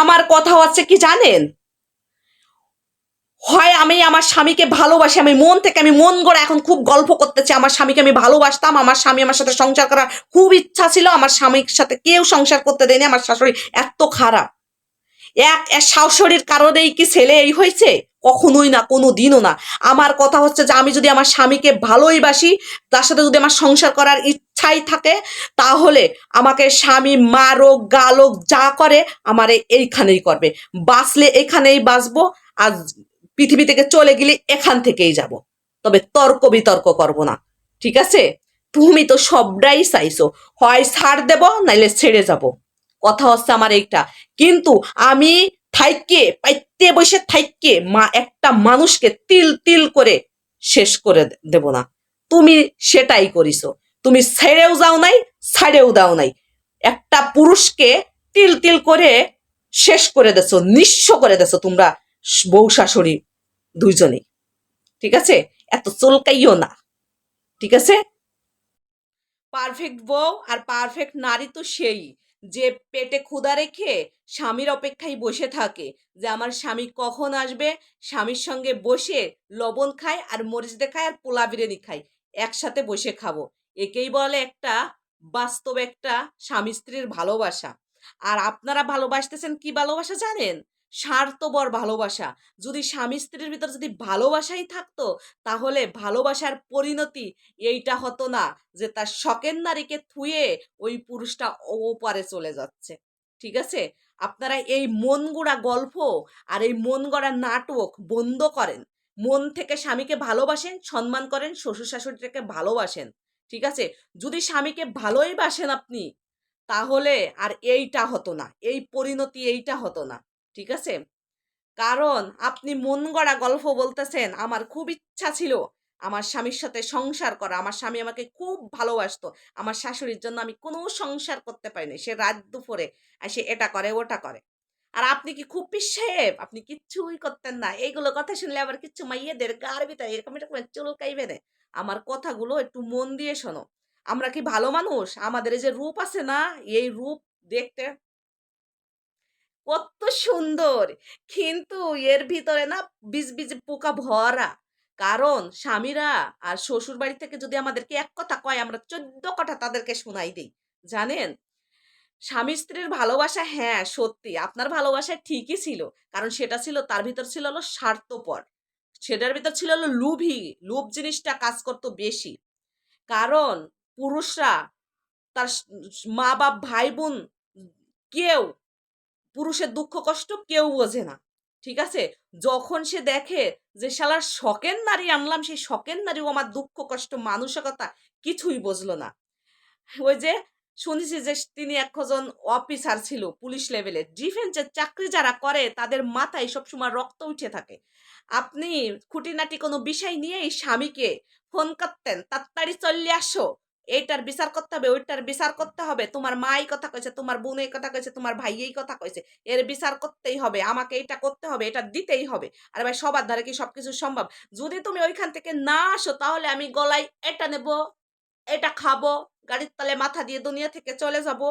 আমার কথা হচ্ছে কি জানেন? হয় আমি আমার স্বামীকে ভালোবাসি, আমি মন থেকে, আমি মন গড়ে এখন খুব গল্প করতেছি, আমার স্বামীকে আমি ভালোবাসতাম, আমার স্বামী আমার সাথে সংসার করার খুব ইচ্ছা ছিল, আমার স্বামীর সাথে কেউ সংসার করতে দেয়নি, আমার শাশুড়ি এত খারাপ। এক শাশুড়ির কারণেই কি ছেলে এই হয়েছে? কখনোই না কোনো দিনও না। আমার কথা হচ্ছে যে আমি যদি আমার স্বামীকে ভালোই বাসি, তার সাথে যদি আমার সংসার করার ইচ্ছাই থাকে, তাহলে আমাকে স্বামী মারোক, গালোক, যা করে আমার এইখানেই করবে। বাঁচলে এখানেই বাঁচবো আর পৃথিবী থেকে চলে গেলে এখান থেকেই যাব। তবে তর্ক বিতর্ক করব না, ঠিক আছে? তুমি তো সবটাই চাইছো, হয় ছাড় দেব, নাইলে ছেড়ে যাব। কথা হচ্ছে আমার এইটা। কিন্তু আমি থাইকে, পাইতে বসে থাইকে মা একটা মানুষকে তিল তিল করে শেষ করে দেব না। তুমি সেটাই করিছো। তুমি ছেড়েও যাও নাই, ছাড়েও দাও নাই। একটা পুরুষকে তিল তিল করে শেষ করে দেছো, নিঃস্ব করে দেছো তোমরা বউ শাশুড়ি দুইজনেই ঠিক আছে? এত চলকাইও না। ঠিক আছে? পারফেক্ট বউ আর পারফেক্ট নারী তো সেই, যে পেটে ক্ষুধা রেখে স্বামীর অপেক্ষায় বসে থাকে যে আমার স্বামী কখন আসবে, স্বামীর সঙ্গে বসে লবণ খায় আর মরিচ দিয়ে খায় আর পোলা বিরিয়ানি খায়। একসাথে বসে খাব। একেই বলে একটা বাস্তব একটা স্বামী স্ত্রীর ভালোবাসা। আর আপনারা ভালোবাসতেছেন কি ভালোবাসা জানেন? স্বার্থপর ভালোবাসা। যদি স্বামী স্ত্রীর ভিতর যদি ভালোবাসাই থাকতো, তাহলে ভালোবাসার পরিণতি এইটা হতো না যে তার শখের নারীকে থুয়ে ওই পুরুষটা ওপারে চলে যাচ্ছে। ঠিক আছে? আপনারা এই মন গুড়া গল্প আর এই মন গড়া নাটক বন্ধ করেন। মন থেকে স্বামীকে ভালোবাসেন, সম্মান করেন, শ্বশুর শাশুড়িটাকে ভালোবাসেন। ঠিক আছে? যদি স্বামীকে ভালোই বাসেন আপনি, তাহলে আর এইটা হতো না, এই পরিণতি এইটা হতো না, ঠিক আছে? কারণ আপনি মন গড়া গল্প বলতেছেন, আমার খুব ইচ্ছা ছিল আমার স্বামীর সাথে সংসার করা, আমার স্বামী আমাকে খুব ভালোবাসতো, আমার শাশুড়ির জন্য আমি কোনো সংসার করতে পারিনি, সে রাত দুপুরে সে এটা করে, ওটা করে। আর আপনি কি খুব সাহেব আপনি কিচ্ছুই করতেন না, এইগুলো কথা শুনলে আবার কিচ্ছু মাইয়েদের গার এরকম এরকম চুলকাইবে না। আমার কথাগুলো একটু মন দিয়ে শোনো। আমরা কি ভালো মানুষ? আমাদের যে রূপ আছে না, এই রূপ দেখতে কত সুন্দর। কিন্তু এর ভিতরে না বীজ বীজ পোকা ভরা। কারণ স্বামীরা আর শ্বশুর বাড়ি থেকে যদি আমাদেরকে এক কথা কয়, আমরা চোদ্দ কথা তাদেরকে শোনাই দিই। জানেন? স্বামী স্ত্রীর ভালোবাসা হ্যাঁ সত্যি। আপনার ভালোবাসা ঠিকই ছিল। কারণ সেটা ছিল, তার ভিতর ছিল হলো স্বার্থপর। সেটার ভিতর ছিল হলো লুভি, লুভ জিনিসটা কাজ করতো বেশি। কারণ পুরুষরা তার মা বাপ ভাই বোন কেউ পুরুষের দুঃখ, কষ্ট কেউ বোঝে না, ঠিক আছে? যখন সে দেখে যে শালার শখের নারী আনলাম, সেই শখের নারীও আমার দুঃখ, কষ্ট, মানসিকতা কিছুই বুঝলো না। ওই যে শুনেছি যে তিনি একজন অফিসার ছিল পুলিশ লেভেলের ডিফেন্সের চাকরি যারা করে, তাদের মাথায় সবসময় রক্ত উঠে থাকে। আপনি খুঁটিনাটি কোনো বিষয় নিয়েই স্বামীকে ফোন করতেন, তাড়াতাড়ি চললে আসো। এইটার বিচার করতে হবে, ওইটার বিচার করতে হবে। তোমার মা এই কথা কয়েছে তোমার বোন এই কথা কয়েছে তোমার ভাই এই কথা কয়েছে এর বিচার করতেই হবে, আমাকে এটা করতে হবে, এটা দিতেই হবে। আর ভাই, সবার ধারে কি সবকিছু সম্ভব? যদি তুমি ওইখান থেকে না আসো, তাহলে আমি গলায় এটা নেব, এটা খাব। গাড়ির তলে মাথা দিয়ে দুনিয়া থেকে চলে যাব।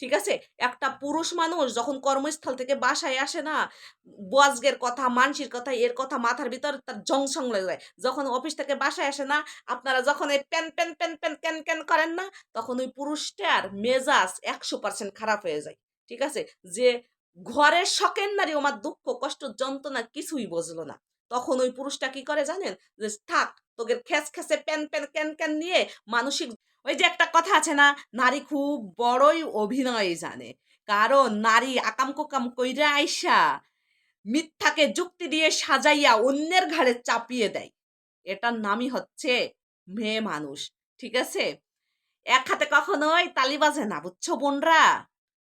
ঠিক আছে? একটা পুরুষ মানুষ যখন কর্মস্থল থেকে বাসায় আসে না বজগের কথা, মানসির কথা, এর কথা মাথার ভিতর তার জংসং লেগে যায়। যখন অফিস থেকে বাসায় আসে না, আপনারা যখন এই প্যান প্যান প্যান প্যান, ক্যান ক্যান করেন না, তখন ওই পুরুষটার মেজাজ একশো পার্সেন্ট খারাপ হয়ে যায়। ঠিক আছে? যে ঘরের শখের নারী আমার দুঃখ, কষ্ট, যন্ত্রণা কিছুই বুঝলো না। তখন ওই পুরুষটা কি করে জানেন? যে থাক, তোকে খেস খেসে প্যান প্যান, ক্যান ক্যান নিয়ে মানসিক ওই যে একটা কথা আছে না, নারী খুব বড়ই অভিনয় জানে। কারণ নারী আকাম কোকাম কইরা আইসা মিথ্যাকে যুক্তি দিয়ে সাজাইয়া অন্যের ঘাড়ে চাপিয়ে দেয়। এটার নামই হচ্ছে মেয়ে মানুষ, ঠিক আছে? এক হাতে কখনোই তালি বাজে না, বুঝছ বোনরা?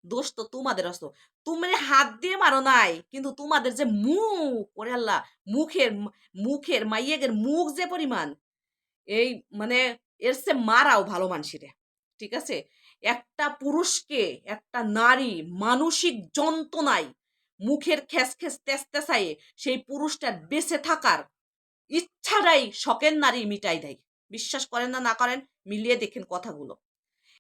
দোষ তো তোমাদের অস্ত। তুমি হাত দিয়ে মারো নাই, কিন্তু তোমাদের যে মুখ, ওরে আল্লাহ, মুখের মুখের মাইয়েদের মুখ যে পরিমাণ। এই মানে এর সে মারাও ভালো মানসিরে, ঠিক আছে? একটা পুরুষকে, একটা নারী মানসিক যন্ত্রণায় মুখের খেস খেস তেস তেসায় সেই পুরুষটার বেঁচে থাকার ইচ্ছাটাই শখের নারী মিটাই দেয়। বিশ্বাস করেন না না করেন, মিলিয়ে দেখেন কথাগুলো।